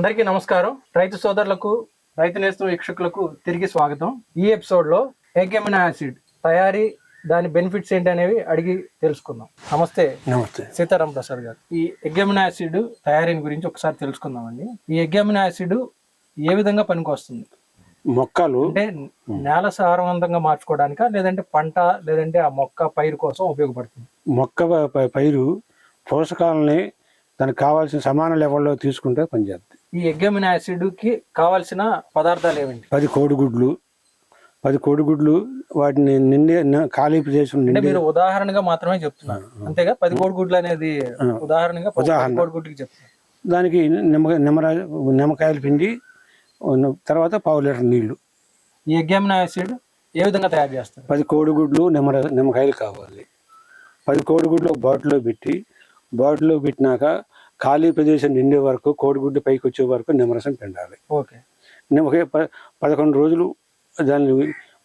అందరికీ నమస్కారం. రైతు సోదరులకు రైతు నేస్తం వీక్షకులకు తిరిగి స్వాగతం. ఈ ఎపిసోడ్లో ఎగ్ఎమిన్ యాసిడ్ తయారీ దాని బెనిఫిట్స్ ఏంటి అనేవి అడిగి తెలుసుకుందాం. నమస్తే. నమస్తే. సీతారాం ప్రసాద్ గారు. ఈ ఎగ్ఎమిన్ యాసిడ్ తయారీని గురించి ఒకసారి తెలుసుకుందామండి. ఈ ఎగ్ఎమిన్ యాసిడ్ ఏ విధంగా పనికొస్తుంది? మొక్కలు అంటే నేల సారవంతంగా మార్చుకోవడానికా లేదంటే పంట లేదంటే ఆ మొక్క పైరు కోసం ఉపయోగపడుతుంది? మొక్క పైరు పోషకాలని దానికి కావాల్సిన సమాన లెవెల్లో తీసుకుంటే పనిచేస్తుంది ఈ ఎగ్ఎమిన్ యాసిడ్కి కావాల్సిన పదార్థాలు ఏమిటి పది కోడిగుడ్లు. పది కోడిగుడ్లు వాటిని నిండి న- ఖాళీ ప్రదేశం అంటే నిండి మీరు ఉదాహరణగా మాత్రమే చెప్తున్నారు. అంతేగా? పది కోడిగుడ్లు అనేది ఉదాహరణగా ఉదాహరణ. కోడిగుడ్లకి చెప్తున్నారు. దానికి నిమ్మ నిమ్మరా నిమ్మకాయలు పిండి తర్వాత పావు లీటర్ నీళ్ళు ఈ ఎగ్ఎమిన్ యాసిడ్ ఏ విధంగా తయారు చేస్తారు? పది కోడిగుడ్లు నిమ్మర నిమ్మకాయలు కావాలి. పది కోడిగుడ్లు బాటిల్లో పెట్టి బాటిల్లో పెట్టినాక ఖాళీ ప్రదేశం నిండే వరకు కోడిగుడ్డు పైకి వచ్చే వరకు నిమ్మరసం పిండాలి ఓకే. ప పదకొండు రోజులు దాన్ని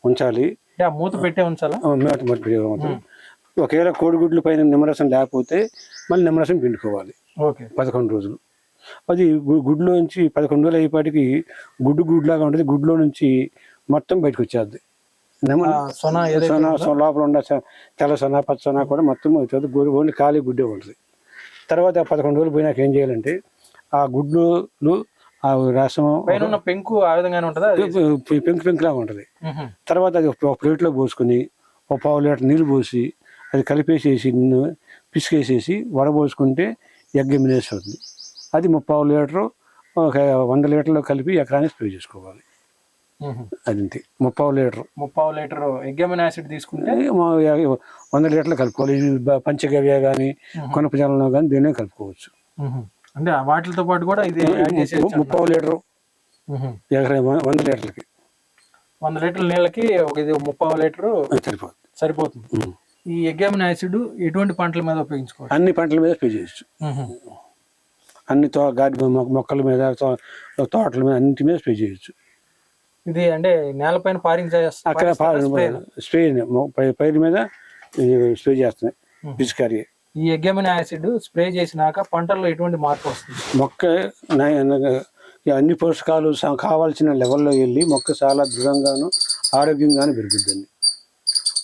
ఉంచాలి. మూత పెట్టే ఉంచాలా? మేత మట్టి ఒకవేళ కోడిగుడ్ల పైన నిమ్మరసం లేకపోతే మళ్ళీ నిమ్మరసం పిండుకోవాలి. ఓకే. పదకొండు రోజులు. అది గుడ్లో నుంచి పదకొండు రోజులు అయ్యేపాటికి గుడ్డు గుడ్లాగా ఉంటుంది. గుడ్లో నుంచి మొత్తం బయటకు వచ్చేది. సొన సొన లోపల ఉన్న తెల్ల సొన పచ్చ సొన కూడా మొత్తం అవుతుంది గు- ఓన్లీ ఖాళీ గుడ్డే ఉంటుంది. తర్వాత పదకొండు రోజులు పోయినాక ఏం చేయాలంటే ఆ గుడ్లు ఆ రసం పైన పెంకు ఆ విధంగానే ఉంటుందా పెంకు పెంకులాగా ఉంటుంది. తర్వాత అది ఒక ప్లేట్లో పోసుకొని ఒక పావు లీటర్ నీళ్ళు పోసి అది కలిపేసేసి పిసికేసేసి వడబోసుకుంటే ఎగ్ ఎమినేస్ అవుతుంది అది ముప్పావు లీటరు ఒక వంద లీటర్లో కలిపి ఎకరానికి స్ప్రే చేసుకోవాలి. అది ముప్పావు లీటరు. ముప్పావు లీటర్ ఎగ్ఎమిన్ యాసిడ్ తీసుకుంటే? వంద లీటర్లు కలుపుకోవాలి. పంచగవ్య కానీ కొనపజలంలో కానీ దీన్నే కలుపుకోవచ్చు. అంటే వాటితో పాటు కూడా ఇది ముప్పావు లీటరు. ఎకరా వంద లీటర్లకి. వంద లీటర్ల నీళ్ళకి ఒక ఇది ముప్పావు లీటరు సరిపోతుంది. సరిపోతుంది. ఈ ఎగ్ఎమిన్ యాసిడ్ ఎటువంటి పంటల మీద ఉపయోగించుకోవచ్చు అన్ని పంటల మీద మ్హూ. అన్ని తో గాడి మొక్కల మీద తోటల మీద అన్నిటి మీద స్ప్రే చేయొచ్చు ఇది అంటే నేలపైన పారింగ్ అక్కడ స్ప్రే పైరు మీద స్ప్రే చేస్తున్నాయి. పిచికారి. ఈ ఎగ్ఎమిన్ యాసిడ్ స్ప్రే చేసినాక పంటల్లో ఎటువంటి మార్పు వస్తుంది? మొక్క అన్ని పోషకాలు కావాల్సిన లెవెల్లో వెళ్ళి మొక్క చాలా దృఢంగాను ఆరోగ్యంగాను పెరుగుద్దండి.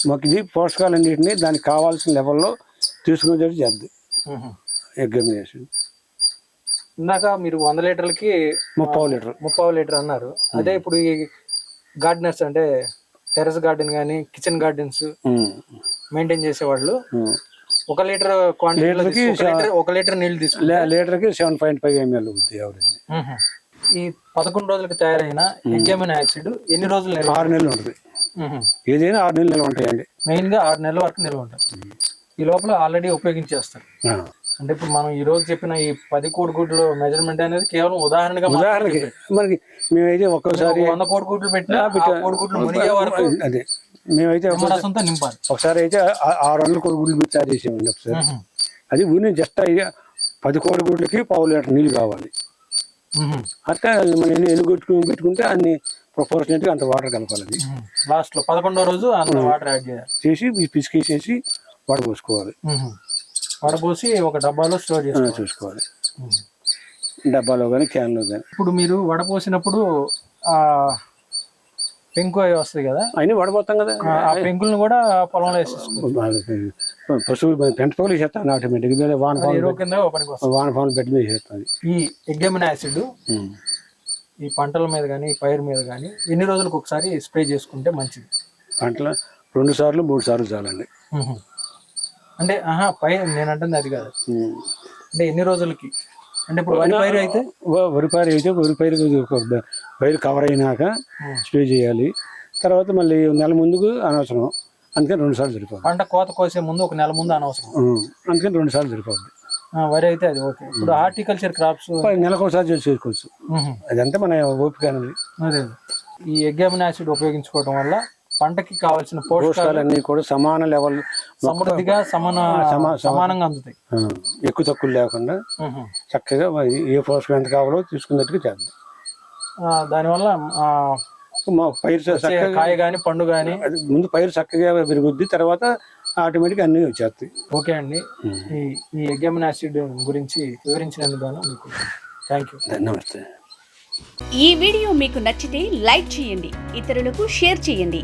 మొక్క ఇది పోషకాలన్నింటినీ దానికి కావాల్సిన లెవెల్లో తీసుకునేటట్టు చేద్ది. మ్హూ. ఎగ్జామినేషన్ ఇందాక మీరు వంద లీటర్లకి ముప్పావు లీటర్. ముప్పావు లీటర్ అన్నారు. అదే ఇప్పుడు ఈ గార్డెనర్స్ అంటే టెర్రస్ గార్డెన్ కానీ కిచెన్ గార్డెన్స్ మెయింటైన్ చేసేవాళ్ళు. ఒక లీటర్ క్వాంటిటీ ఒక లీటర్ నీళ్ళు తీసుకుంటారు లీటర్కి సెవెన్ పాయింట్ ఫైవ్ ఎంఎల్ అవుద్ది యావరేజ్ ఈ పదకొండు రోజులకి తయారైన ఎగ్జామిన్ యాసిడ్ ఎన్ని రోజులు ఆరు నెలలు ఉంటుంది. ఏదైనా ఆరు నెలలు నిల్వ ఉంటాయండి. మెయిన్గా ఆరు నెలల వరకు నిల్వ ఉంటుంది ఈ లోపల ఆల్రెడీ ఉపయోగించేస్తారు. అంటే ఇప్పుడు మనం ఈ రోజు చెప్పిన ఈ పది కోడి గుడ్లు మెజర్మెంట్ అనేది కేవలం ఉదాహరణగా ఉదాహరణకి మనకి మేమైతే ఒక్కోసారి ఒక వంద కోడి గుడ్లు పెట్టినా కోడి గుడ్లు మునిగే వరకు అదే మేమైతే నింపాలి. ఒకసారి అయితే ఆరు వందల కోడి గుడ్లు తయారు చేసామండి ఒకసారి. అది ఊరిని జస్ట్ పది కోడి గుడ్లకి పావు లీటర్ నీళ్ళు కావాలి. అట్లా మనం ఎన్ని ఎన్ని కొట్టుకుని పెట్టుకుంటే అన్ని ప్రపోర్షనేట్గా అంత వాటర్ కలపాలి. లాస్ట్లో పదకొండో రోజు వాటర్ యాడ్ చేయాలి. చేసి పిసికేసేసి వడపోసుకోవాలి మ్మ్. వడపోసి ఒక డబ్బాలో స్టోర్ చేసుకోవాలి. చూసుకోవాలి. డబ్బాలో కానీ క్యాన్లో కానీ ఇప్పుడు మీరు వడపోసినప్పుడు ఆ పెంకు అవి వస్తాయి కదా? అయినా వడపోతాం కదా. ఆ పెంకులను కూడా పొలంలో వేసేసుకోవాలి పశువులు పెంట పగులు చేస్తాను ఆటోమేటిక్గా. వాన కింద వాన పాములు బెడ్ మీద చేస్తుంది. ఈ ఎగ్జామిన్ యాసిడ్ ఈ పంటల మీద కానీ పైరు మీద కానీ ఎన్ని రోజులకు ఒకసారి స్ప్రే చేసుకుంటే మంచిది? పంటలు రెండు సార్లు మూడు సార్లు చాలండి. అంటే ఆహా పై నేను అంటుంది అది కాదు. అంటే ఎన్ని రోజులకి? అంటే ఇప్పుడు వరి పైరు అయితే? వరి పైరు అయితే వరి పైరు పైరు కవర్ అయినాక. స్ప్రే చేయాలి. తర్వాత మళ్ళీ నెల ముందుకు అనవసరం. అందుకని రెండు సార్లు సరిపోతుంది పంట కోత కోసే ముందు ఒక నెల ముందు అనవసరం. అందుకని రెండు సార్లు సరిపోద్ది ఆ, వరి అయితే అది ఓకే. ఇప్పుడు హార్టికల్చర్ క్రాప్స్ నెలకు ఒకసారి చేసి చేసుకోవచ్చు. అదంతా మన ఓపిక అనేది. ఈ ఎగ్జామిన్ యాసిడ్ ఉపయోగించుకోవడం వల్ల పంటకి కావాల్సిన పోషకాలు పోషకాలన్నీ కూడా సమాన లెవెల్ సమృద్ధిగా సమాన సమా- సమానంగా అందుతాయి. ఎక్కువ తక్కువ లేకుండా. చక్కగా ఏ పోషకం ఎంత కావాలో తీసుకున్నట్టుగా చేద్దాం. ఆ, దానివల్ల ఆ, మా పైరు కాయ కానీ పండు కానీ ముందు పైరు చక్కగా పెరుగుద్ది తర్వాత ఆటోమేటిక్గా అన్నీ వచ్చేస్తాయి. ఓకే అండి. ఈ ఈ ఎగ్జామిన్ యాసిడ్ గురించి వివరించినందుకు మీకు థ్యాంక్ యూ. నమస్తే. ఈ వీడియో మీకు నచ్చితే లైక్ చేయండి ఇతరులకు షేర్ చేయండి.